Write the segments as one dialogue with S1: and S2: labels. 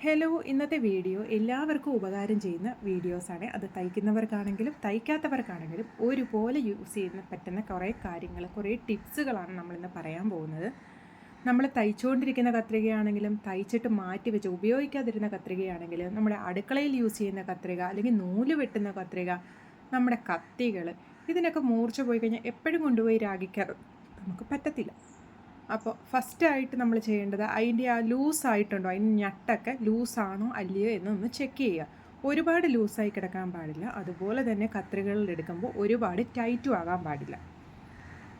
S1: Hello ഇന്നത്തെ video എല്ലാവർക്കും ഉപകാരം ചെയ്യുന്ന വീഡിയോസാണ്. അത് തയ്ക്കുന്നവർക്കാണെങ്കിലും തയ്ക്കാത്തവർക്കാണെങ്കിലും ഒരുപോലെ യൂസ് ചെയ്യുന്ന പറ്റുന്ന കുറേ കാര്യങ്ങൾ കുറേ ടിപ്സുകളാണ് നമ്മളിന്ന് പറയാൻ പോകുന്നത്. നമ്മൾ തയ്ച്ചുകൊണ്ടിരിക്കുന്ന കത്രികയാണെങ്കിലും തയ്ച്ചിട്ട് മാറ്റി വെച്ച് ഉപയോഗിക്കാതിരുന്ന കത്രികയാണെങ്കിലും നമ്മുടെ അടുക്കളയിൽ യൂസ് ചെയ്യുന്ന കത്രിക അല്ലെങ്കിൽ നൂൽ വെട്ടുന്ന കത്രിക നമ്മുടെ കത്തികൾ ഇതിനൊക്കെ മൂർച്ച പോയി കഴിഞ്ഞാൽ എപ്പോഴും കൊണ്ടുപോയി രാഗിക്കാറ്. നമുക്ക് പറ്റത്തില്ല. അപ്പോൾ ഫസ്റ്റായിട്ട് നമ്മൾ ചെയ്യേണ്ടത് അതിന്റെ ആ ലൂസായിട്ടുണ്ടോ അതിന് ഞട്ടൊക്കെ ലൂസാണോ അല്ലയോ എന്നൊന്ന് ചെക്ക് ചെയ്യുക. ഒരുപാട് ലൂസായി കിടക്കാൻ പാടില്ല. അതുപോലെ തന്നെ കത്രികളിൽ എടുക്കുമ്പോൾ ഒരുപാട് ടൈറ്റും ആകാൻ പാടില്ല.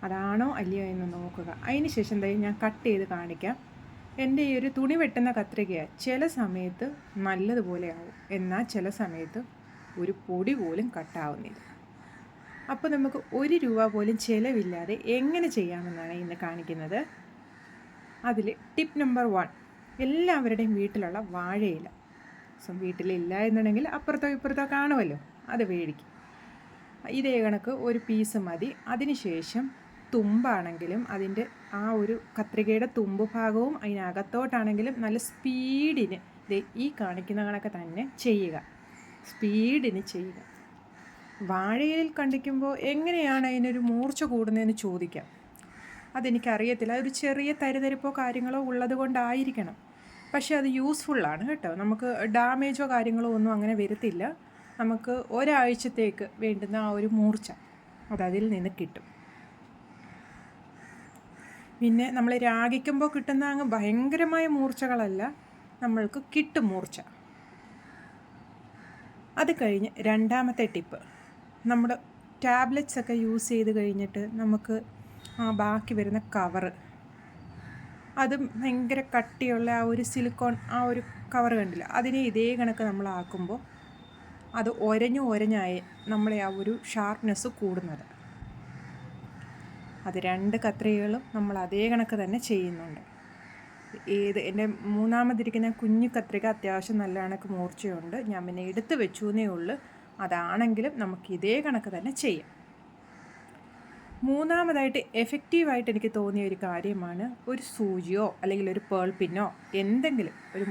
S1: അതാണോ അല്ലയോ എന്ന് നോക്കുക. അതിന് ശേഷം എന്താ ഞാൻ കട്ട് ചെയ്ത് കാണിക്കാം. എന്റെ ഈ ഒരു തുണി വെട്ടുന്ന കത്രികയാണ് ചില സമയത്ത് നല്ലതുപോലെ ആവും എന്നാൽ ചില സമയത്ത് ഒരു പൊടി പോലും കട്ടാവുന്നില്ല അപ്പോൾ നമുക്ക് ഒരു രൂപ പോലും ചിലവില്ലാതെ എങ്ങനെ ചെയ്യാമെന്നാണ് ഇന്ന് കാണിക്കുന്നത്. അതിൽ ടിപ്പ് നമ്പർ വൺ എല്ലാവരുടെയും വീട്ടിലുള്ള വാഴയില. സോ വീട്ടിലില്ല എന്നുണ്ടെങ്കിൽ അപ്പുറത്തോ ഇപ്പുറത്തോ കാണുമല്ലോ അത് മേടിക്കും ഇതേ കണക്ക് ഒരു പീസ് മതി. അതിനുശേഷം തുമ്പാണെങ്കിലും അതിന്റെ ആ ഒരു കത്രികയുടെ തുമ്പ് ഭാഗവും അതിനകത്തോട്ടാണെങ്കിലും നല്ല സ്പീഡിന് ഈ കാണിക്കുന്ന കണക്ക് തന്നെ ചെയ്യുക. സ്പീഡിന് ചെയ്യുക. വാഴയിൽ കണ്ടിക്കുമ്പോൾ എങ്ങനെയാണ് അതിനൊരു മൂർച്ച കൂടുന്നതെന്ന് ചോദിക്കാം. അതെനിക്കറിയത്തില്ല. അതൊരു ചെറിയ തരിതരിപ്പോ കാര്യങ്ങളോ ഉള്ളത് കൊണ്ടായിരിക്കണം. പക്ഷേ അത് യൂസ്ഫുള്ളാണ് കേട്ടോ. നമുക്ക് ഡാമേജോ കാര്യങ്ങളോ ഒന്നും അങ്ങനെ വരത്തില്ല. നമുക്ക് ഒരാഴ്ചത്തേക്ക് വേണ്ടുന്ന ആ ഒരു മൂർച്ച അതതിൽ നിന്ന് കിട്ടും. പിന്നെ നമ്മൾ രാഗിക്കുമ്പോൾ കിട്ടുന്ന അങ്ങ് ഭയങ്കരമായ മൂർച്ചകളല്ല നമ്മൾക്ക് കിട്ടും മൂർച്ച. അത് കഴിഞ്ഞ് രണ്ടാമത്തെ ടിപ്പ്. നമ്മുടെ ടാബ്ലറ്റ്സ് ഒക്കെ യൂസ് ചെയ്ത് കഴിഞ്ഞിട്ട് നമുക്ക് ആ ബാക്കി വരുന്ന കവറ് അതും ഭയങ്കര കട്ടിയുള്ള ആ ഒരു സിലിക്കോൺ ആ ഒരു കവർ കണ്ടില്ല? അതിനെ ഇതേ കണക്ക് നമ്മളാക്കുമ്പോൾ അത് ഒരഞ്ഞു ഒരഞ്ഞായി നമ്മളെ ആ ഒരു ഷാർപ്നെസ് കൂടുന്നത്. അത് രണ്ട് കത്രികകളും നമ്മൾ അതേ കണക്ക് തന്നെ ചെയ്യുന്നുണ്ട്. ഏത് എന്റെ മൂന്നാമതിരിക്കുന്ന കുഞ്ഞു കത്രിക അത്യാവശ്യം നല്ല കണക്ക് മൂർച്ചയുണ്ട്. ഞാൻ പിന്നെ എടുത്ത് വെച്ചു എന്നേ ഉള്ളൂ. അതാണെങ്കിലും നമുക്ക് ഇതേ കണക്ക് തന്നെ ചെയ്യാം. മൂന്നാമതായിട്ട് എഫക്റ്റീവായിട്ട് എനിക്ക് തോന്നിയ ഒരു കാര്യമാണ് ഒരു സൂചിയോ അല്ലെങ്കിൽ ഒരു പേൾ പിന്നോ എന്തെങ്കിലും ഒരു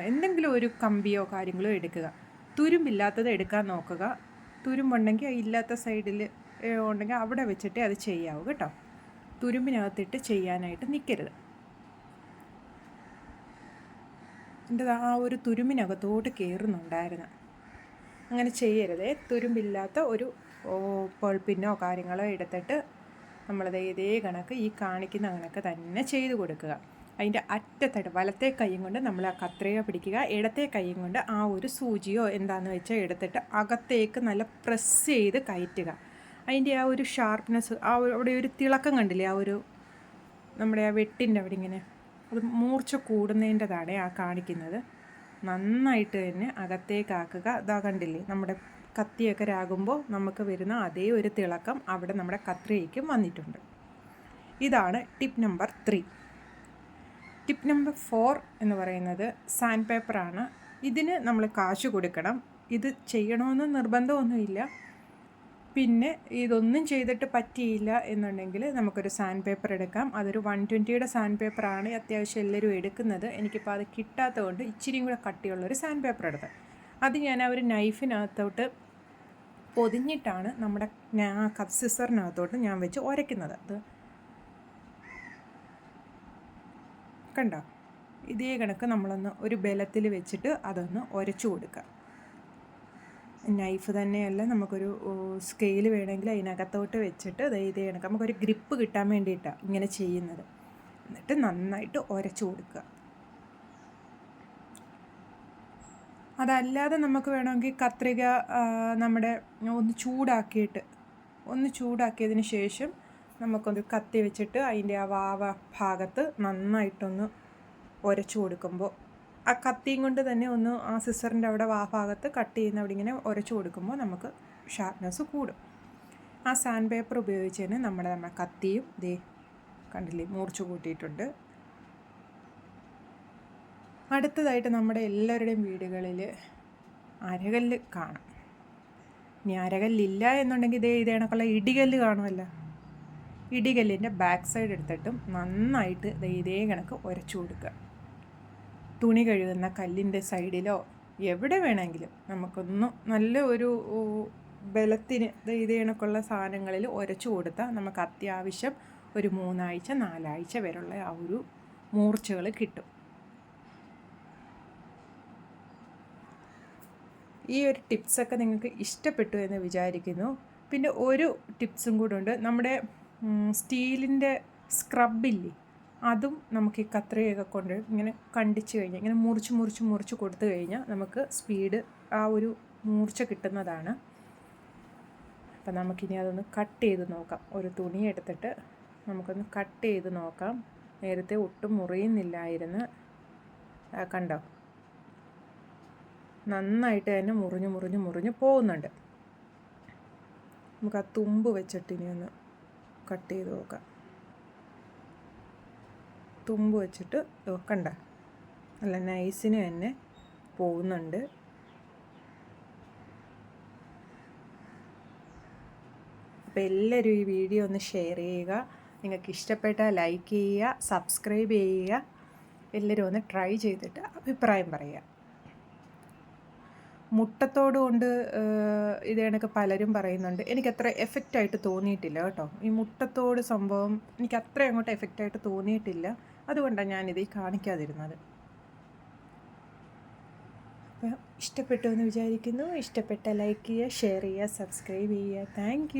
S1: എന്തെങ്കിലും ഒരു കമ്പിയോ കാര്യങ്ങളോ എടുക്കുക. തുരുമ്പില്ലാത്തത് എടുക്കാൻ നോക്കുക. തുരുമ്പുണ്ടെങ്കിൽ ഇല്ലാത്ത സൈഡിൽ ഉണ്ടെങ്കിൽ അവിടെ വെച്ചിട്ട് അത് ചെയ്യാവൂ കേട്ടോ. തുരുമ്പിനകത്തിട്ട് ചെയ്യാനായിട്ട് നിൽക്കരുത് എന്റെ ആ ഒരു തുരുമ്പിനകത്തോട്ട് കയറുന്നുണ്ടായിരുന്നു അങ്ങനെ ചെയ്യരുതേ. തുരുമ്പില്ലാത്ത ഒരു പൊൾപ്പിന്നോ കാര്യങ്ങളോ എടുത്തിട്ട് നമ്മളത് ഇതേ കണക്ക് ഈ കാണിക്കുന്ന കണക്ക് തന്നെ ചെയ്ത് കൊടുക്കുക. അതിന്റെ അറ്റത്തായിട്ട് വലത്തെ കൈയും കൊണ്ട് നമ്മൾ ആ കത്രയോ പിടിക്കുക. ഇടത്തെ കൈയും കൊണ്ട് ആ ഒരു സൂചിയോ എന്താണെന്ന് വെച്ചാൽ എടുത്തിട്ട് അകത്തേക്ക് നല്ല പ്രസ് ചെയ്ത് കയറ്റുക. അതിന്റെ ആ ഒരു ഷാർപ്നെസ് ആ അവിടെ ഒരു തിളക്കം കണ്ടില്ലേ? ആ ഒരു നമ്മുടെ ആ വെട്ടിന്റെ അവിടെ ഇങ്ങനെ. അത് മൂർച്ച കൂടുന്നതിന്റെതാണ് ആ കാണിക്കുന്നത്. നന്നായിട്ട് തന്നെ അകത്തേക്കാക്കുക ഇതാ കണ്ടില്ലേ? നമ്മുടെ കത്തിയൊക്കെ രാകുമ്പോൾ നമുക്ക് വരുന്ന അതേ ഒരു തിളക്കം അവിടെ നമ്മുടെ കത്രികയ്ക്കും വന്നിട്ടുണ്ട്. ഇതാണ് tip number three. Tip number four എന്ന് പറയുന്നത് സാൻഡ് പേപ്പറാണ്. ഇതിന് നമ്മൾ കാശ് കൊടുക്കണം. ഇത് ചെയ്യണമെന്ന് നിർബന്ധമൊന്നുമില്ല. പിന്നെ ഇതൊന്നും ചെയ്തിട്ട് പറ്റിയില്ല എന്നുണ്ടെങ്കിൽ നമുക്കൊരു സാൻഡ് പേപ്പർ എടുക്കാം. അതൊരു വൺ ട്വന്റിയുടെ സാൻഡ് പേപ്പറാണ് അത്യാവശ്യം എല്ലാവരും എടുക്കുന്നത്. എനിക്കിപ്പോൾ അത് കിട്ടാത്തതുകൊണ്ട് ഇച്ചിരിയും കൂടെ കട്ടിയുള്ളൊരു സാൻഡ് പേപ്പർ എടുത്ത്. അത് ഞാൻ ആ ഒരു നൈഫിനകത്തോട്ട് പൊതിഞ്ഞിട്ടാണ് നമ്മുടെ കപ്പ് സിസറിനകത്തോട്ട് ഞാൻ വെച്ച് ഉരയ്ക്കുന്നത് അത് കണ്ടോ? ഇതേ കണക്ക് നമ്മളൊന്ന് ഒരു ബലത്തിൽ വെച്ചിട്ട് അതൊന്ന് ഉരച്ചു കൊടുക്കുക. നൈഫ് തന്നെയല്ല നമുക്കൊരു സ്കെയിൽ വേണമെങ്കിൽ അതിനകത്തോട്ട് വെച്ചിട്ട് ഇതേ കണക്ക്. നമുക്കൊരു ഗ്രിപ്പ് കിട്ടാൻ വേണ്ടിയിട്ടാണ് ഇങ്ങനെ ചെയ്യുന്നത്. എന്നിട്ട് നന്നായിട്ട് ഉരച്ചു കൊടുക്കുക. അതല്ലാതെ നമുക്ക് വേണമെങ്കിൽ കത്രിക നമ്മുടെ ഒന്ന് ചൂടാക്കിയിട്ട് ഒന്ന് ചൂടാക്കിയതിന് ശേഷം നമുക്കൊന്ന് കത്തി വെച്ചിട്ട് അതിന്റെ ആ വാവ ഭാഗത്ത് നന്നായിട്ടൊന്ന് ഉരച്ചു കൊടുക്കുമ്പോൾ ആ കത്തിയും കൊണ്ട് തന്നെ ഒന്ന് ആ സിസറിന്റെ അവിടെ വാ ഭാഗത്ത് കട്ട് ചെയ്യുന്ന അവിടെ ഇങ്ങനെ ഉരച്ചു കൊടുക്കുമ്പോൾ നമുക്ക് ഷാർപ്നെസ് കൂടും. ആ സാൻഡ് പേപ്പർ ഉപയോഗിച്ച് തന്നെ നമ്മുടെ നമ്മുടെ കത്തിയും ദേ കണ്ടില്ലേ മൂർച്ച കൂട്ടിയിട്ടുണ്ട്. അടുത്തതായിട്ട് നമ്മുടെ എല്ലാവരുടെയും വീടുകളിൽ അരകല്ല് കാണാം. ഇനി അരകല്ലില്ല എന്നുണ്ടെങ്കിൽ ഇതേ ഇതേ കണക്കുള്ള ഇടികല്ല് കാണുമല്ലോ. ഇടികല്ലിന്റെ ബാക്ക് സൈഡ് എടുത്തിട്ടും നന്നായിട്ട് ഇതേ കണക്ക് ഉരച്ചു കൊടുക്കുക. തുണി കഴുകുന്ന കല്ലിന്റെ സൈഡിലോ എവിടെ വേണമെങ്കിലും നമുക്കൊന്ന് നല്ല ഒരു ബലത്തിന് ഇത് കണക്കുള്ള സാധനങ്ങളിൽ ഉരച്ചു കൊടുത്താൽ നമുക്ക് അത്യാവശ്യം ഒരു മൂന്നാഴ്ച നാലാഴ്ച വരെയുള്ള ആ ഒരു മൂർച്ചകൾ കിട്ടും. ഈ ഒരു ടിപ്സൊക്കെ നിങ്ങൾക്ക് ഇഷ്ടപ്പെട്ടു എന്ന് വിചാരിക്കുന്നു. പിന്നെ ഒരു ടിപ്സും കൂടെ ഉണ്ട് നമ്മുടെ സ്റ്റീലിന്റെ സ്ക്രബില്ലേ? അതും നമുക്ക് ഈ കത്രികയൊക്കെ കൊണ്ട് ഇങ്ങനെ കണ്ടിച്ച് കഴിഞ്ഞാൽ ഇങ്ങനെ മുറിച്ച് മുറിച്ച് മുറിച്ച് കൊടുത്തു കഴിഞ്ഞാൽ നമുക്ക് സ്പീഡ് ആ ഒരു മൂർച്ച കിട്ടുന്നതാണ്. അപ്പം നമുക്കിനി അതൊന്ന് കട്ട് ചെയ്ത് നോക്കാം. ഒരു തുണി എടുത്തിട്ട് നമുക്കൊന്ന് കട്ട് ചെയ്ത് നോക്കാം. നേരത്തെ ഒട്ടും മുറിയുന്നില്ലായിരുന്നു. കണ്ടോ? നന്നായിട്ട് തന്നെ മുറിഞ്ഞ് മുറിഞ്ഞ് മുറിഞ്ഞ് പോകുന്നുണ്ട്. നമുക്ക് ആ തുമ്പ് വെച്ചിട്ട് ഇനി ഒന്ന് കട്ട് ചെയ്ത് നോക്കാം. തുമ്പ് വെച്ചിട്ട് നോക്കണ്ട കണ്ട? നല്ല നൈസിന് തന്നെ പോകുന്നുണ്ട്. അപ്പോൾ എല്ലാവരും ഈ വീഡിയോ ഒന്ന് ഷെയർ ചെയ്യുക. നിങ്ങൾക്ക് ഇഷ്ടപ്പെട്ടാൽ ലൈക്ക് ചെയ്യുക സബ്സ്ക്രൈബ് ചെയ്യുക. എല്ലാവരും ഒന്ന് ട്രൈ ചെയ്തിട്ട് അഭിപ്രായം പറയുക. മുട്ടത്തോട് കൊണ്ട് ഇത് കണക്ക് പലരും പറയുന്നുണ്ട്. എനിക്ക് അത്ര എഫക്റ്റ് ആയിട്ട് തോന്നിയിട്ടില്ല കേട്ടോ. ഈ മുട്ടത്തോട് സംഭവം എനിക്ക് അത്ര അങ്ങോട്ട് എഫക്റ്റ് ആയിട്ട് തോന്നിയിട്ടില്ല. അതുകൊണ്ടാണ് ഞാനിത് കാണിക്കാതിരുന്നത്. അപ്പോൾ ഇഷ്ടപ്പെട്ടു എന്ന് വിചാരിക്കുന്നു. ഇഷ്ടപ്പെട്ട ലൈക്ക് ചെയ്യുക ഷെയർ ചെയ്യുക സബ്സ്ക്രൈബ് ചെയ്യുക. താങ്ക്